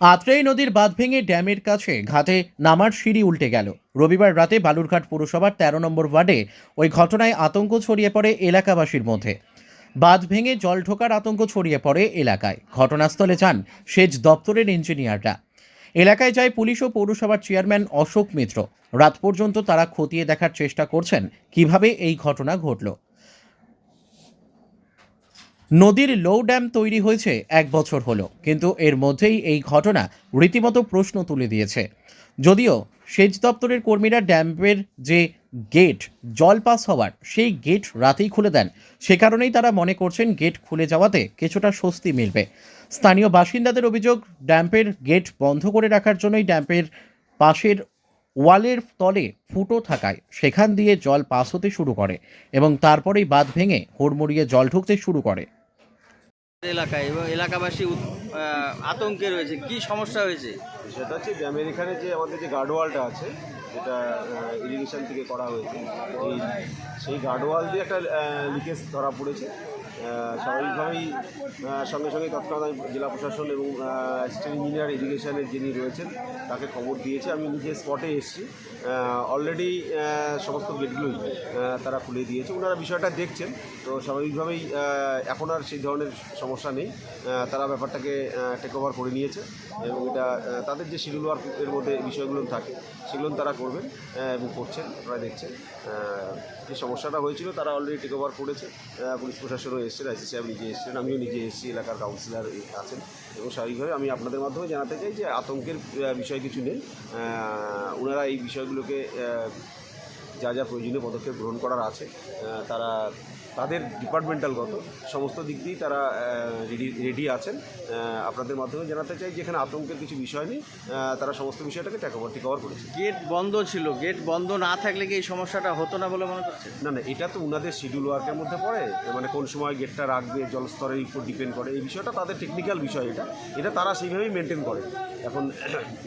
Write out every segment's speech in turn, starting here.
আত্রেই নদীর বাঁধ ভেঙে ড্যামের কাছে ঘাটে নামার সিঁড়ি উল্টে গেল। রবিবার রাতে বালুরঘাট পুরসভার তেরো নম্বর ওয়ার্ডে ওই ঘটনায় আতঙ্ক ছড়িয়ে পড়ে এলাকাবাসীর মধ্যে। বাঁধ ভেঙে জল ঢোকার আতঙ্ক ছড়িয়ে পড়ে এলাকায়। ঘটনাস্থলে যান সেচ দপ্তরের ইঞ্জিনিয়াররা। এলাকায় যায় পুলিশ ও পৌরসভার চেয়ারম্যান অশোক মিত্র। রাত পর্যন্ত তারা খতিয়ে দেখার চেষ্টা করছেন কীভাবে এই ঘটনা ঘটল। নদীর লো ড্যাম তৈরি হয়েছে এক বছর হলো, কিন্তু এর মধ্যেই এই ঘটনা রীতিমতো প্রশ্ন তুলে দিয়েছে। যদিও সেচ দপ্তরের কর্মীরা ড্যামের যে গেট, জল পাস হওয়ার সেই গেট রাতেই খুলে দেন। সে কারণেই তারা মনে করছেন গেট খুলে যাওয়াতে কিছুটা স্বস্তি মিলবে। স্থানীয় বাসিন্দাদের অভিযোগ, ড্যাম্পের গেট বন্ধ করে রাখার জন্যই ড্যাম্পের পাশের ওয়ালের তলে ফুটো থাকায় সেখান দিয়ে জল পাস হতে শুরু করে এবং তারপরেই বাঁধ ভেঙে হুড়মুড়িয়ে জল ঢুকতে শুরু করে। এলাকায় এবং এলাকাবাসী আতঙ্কে রয়েছে। কি সমস্যা হয়েছে? সেটা হচ্ছে ড্যামের এখানে যে আমাদের যে গার্ডওয়ালটা আছে, যেটা ইরিগেশন থেকে করা হয়েছে সেই গার্ডওয়াল দিয়ে একটা লিকেজ ধরা পড়েছে। স্বাভাবিকভাবেই সঙ্গে সঙ্গে তৎক্ষণাৎ জেলা প্রশাসন এবং অ্যাসিস্ট্যান্ট ইঞ্জিনিয়ার এডুকেশনের যিনি রয়েছেন, তাকে খবর দিয়েছে। আমি নিজে স্পটে এসেছি। অলরেডি সমস্ত গেটগুলোই তারা খুলে দিয়েছে। ওনারা বিষয়টা দেখছেন। তো স্বাভাবিকভাবেই এখন আর সেই ধরনের সমস্যা নেই। তারা ব্যাপারটাকে টেক ওভার করে নিয়েছে এবং এটা তাদের যে শিডিউল ওয়ার্ক এর মধ্যে বিষয়গুলো থাকে, সেগুলো তারা করবেন এবং করছেন। আপনারা দেখছেন যে সমস্যাটা হয়েছিল, তারা অলরেডি টেক ওভার করেছে পুলিশ প্রশাসনও এসেছেন আইসি সাহেব নিজে এসেছেন আমিও নিজে এসেছি এলাকার কাউন্সিলর আছেন। এবং স্বাভাবিকভাবে আমি আপনাদের মাধ্যমে জানাতে চাই যে আতঙ্কের বিষয় কিছু নেই। ওনারা এই বিষয়গুলোকে যা যা প্রয়োজনীয় পদক্ষেপ গ্রহণ করার আছে তারা তাদের ডিপার্টমেন্টালগত সমস্ত দিক দিয়েই তারা রেডি রেডি আছেন। আপনাদের মাধ্যমে জানাতে চাই যে এখানে আতঙ্কের কিছু বিষয় নেই। তারা সমস্ত বিষয়টাকে টেক ওভার টেক ওভার করেছে। গেট বন্ধ ছিল। গেট বন্ধ না থাকলে কি এই সমস্যাটা হতো না বলে মনে করছে না না এটা তো ওনাদের শিডিউল ওয়ার্কের মধ্যে পড়ে। মানে কোন সময় গেটটা রাখবে জলস্তরের উপর ডিপেন্ড করে এই বিষয়টা তাদের টেকনিক্যাল বিষয় এটা। এটা তারা সেইভাবেই মেনটেন করে। এখন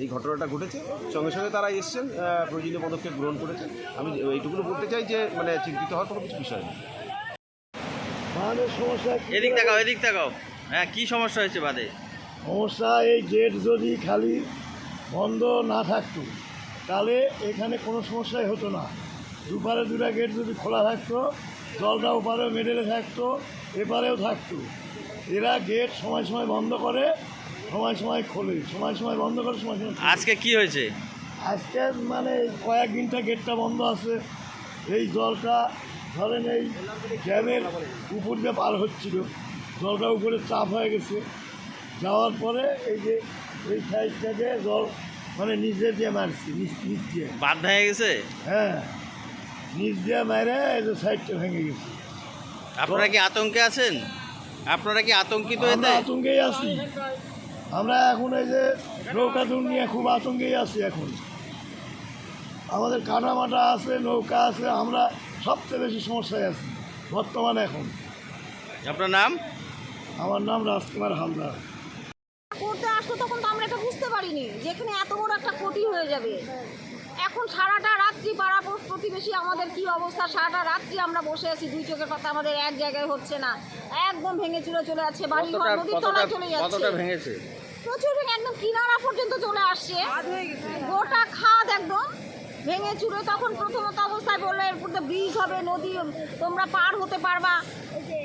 এই ঘটনাটা ঘটেছে। সঙ্গে সঙ্গে তারা এসছেন প্রয়োজনীয় পদক্ষেপ গ্রহণ করেছে আমি এইটুকুনো বলতে চাই যে মানে চিন্তিত হওয়ার কোনো কিছু বিষয় নেই। আমাদের সমস্যা এদিক তাকাও এদিক তাকাও। হ্যাঁ কি সমস্যা হয়েছে বাদে? সমস্যা এই গেট যদি খালি বন্ধ না থাকতো তাহলে এখানে কোনো সমস্যাই হতো না। দুপারে দুটা গেট যদি খোলা থাকতো জলটা ওপারেও মেডেলে থাকতো এপারেও থাকতো। এরা গেট সময় সময় বন্ধ করে সময় সময় খোলে সময় সময় বন্ধ করে সময় সময় আজকে কি হয়েছে? আজকে মানে এই কয়েকদিনটা গেটটা বন্ধ আছে। এই জলটা ধরেন এই ড্যামের উপর দিয়ে পার হচ্ছিল। জলটা উপরে চাপ হয়ে গেছে। যাওয়ার পরে এই যে এই সাইড থেকে জল মানে নিজে দিয়ে মারছি নিচ দিয়ে। বাদ ভেঙে গেছে? হ্যাঁ। নিচ দিয়ে মেরে এই যে সাইডটা ভেঙে গেছে। আপনারা কি আতঙ্কে আছেন? আপনারা কি আতঙ্কিত এতে? আতঙ্কেই আছি। আমরা এখন এই যে নৌকা দূর নিয়ে খুব আতঙ্কেই আছি এখন। আমাদের কাটামাটা আছে নৌকা আছে আমরা সবচেয়ে বেশি সমস্যায় আছি বর্তমানে এখন। আপনার নাম? আমার নাম রাজকুমার হালদার। করতে আসলো তখন তো আমরা এটা বুঝতে পারিনি যেখানে এত বড় একটা ক্ষতি হয়ে যাবে। এখন সারাটা রাত্রি পাড়া প্রতিবেশী আমাদের কি অবস্থা? সারাটা রাত্রি আমরা বসে আছি দুই চোখের পাতা আমাদের এক জায়গায় হচ্ছে না। একদম ভেঙে চুরে চলে যাচ্ছে বাড়ি ঘর নদীর কতটা তলায় চলে যাচ্ছে। প্রচুর ভেঙে একদম কিনারা পর্যন্ত চলে আসছে। গোটা খাদ একদম ভেঙে তখন প্রথমত অবস্থায় বলল এরপর তো ব্রিজ হবে নদী তোমরা পার হতে পারবা।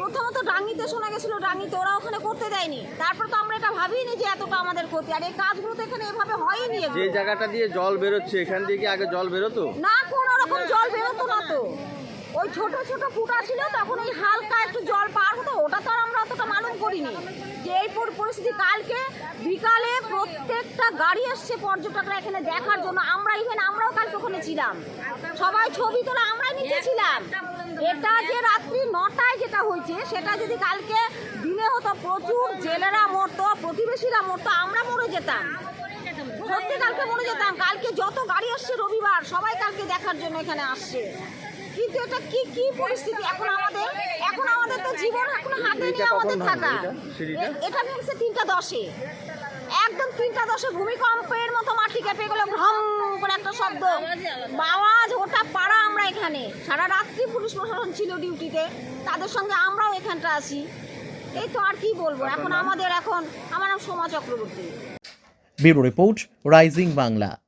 প্রথমত ডাঙ্গিতে শোনা গেছিল ডাঙ্গিতে ওরা ওখানে করতে দেয়নি। তারপর তো আমরা এটা ভাবিনি যে এতটা আমাদের ক্ষতি। আর এই কাজগুলো তো এখানে এভাবে হয়নি যে জায়গাটা দিয়ে জল বেরোচ্ছে এখান দিয়ে কি আগে জল বেরোতো? না কোনো রকম জল বেরোতো না তো। ওই ছোট ছোট ফুটা ছিল তখন ওই হালকা একটু জল পার হতো ওটা তো আর আমরা অতটা মালুম করিনি। যে এই পরিস্থিতি কালকে, বিকালে প্রত্যেকটা গাড়ি এসছে পর্যটকরা এখানে দেখার জন্য। আমরা ইভেন আমরাও কালকে ওখানে ছিলাম। সবাই ছবি তোলা, আমরাই নিচে ছিলাম। এটা যে রাত্রি নটায় যেটা হয়েছে, সেটা যদি কালকে দিনে হতো, প্রচুর জেলেরা মরতো, প্রতিবেশীরা মরতো, আমরা মরে যেতাম। সত্যি কালকে মরে যেতাম। কালকে যত গাড়ি আসছে রবিবার, সবাই কালকে দেখার জন্য এখানে আসছে। কিন্তু এটা কি কি পরিস্থিতি? এখন আমাদের এখন আমাদের তো জীবন এখন হাতে নিয়ে আমাদের থাকা। এটা? এ- তিনটা দশে। একদম তিনটা দশে ভূমিকম্পের মতো মাটি কেঁপে গেলো ভ্রম করে একটা শব্দ। আওয়াজ ওটা পাড়া আমরা এখানে। সারা রাত্রি পুলিশ প্রশাসন ছিল ডিউটিতে। তাদের সঙ্গে আমরাও এখানটা আছি। এই তো আর কি বলব? এখন আমাদের এখন আমার নাম Soma Chakraborty. Bureau report Rising Bangla.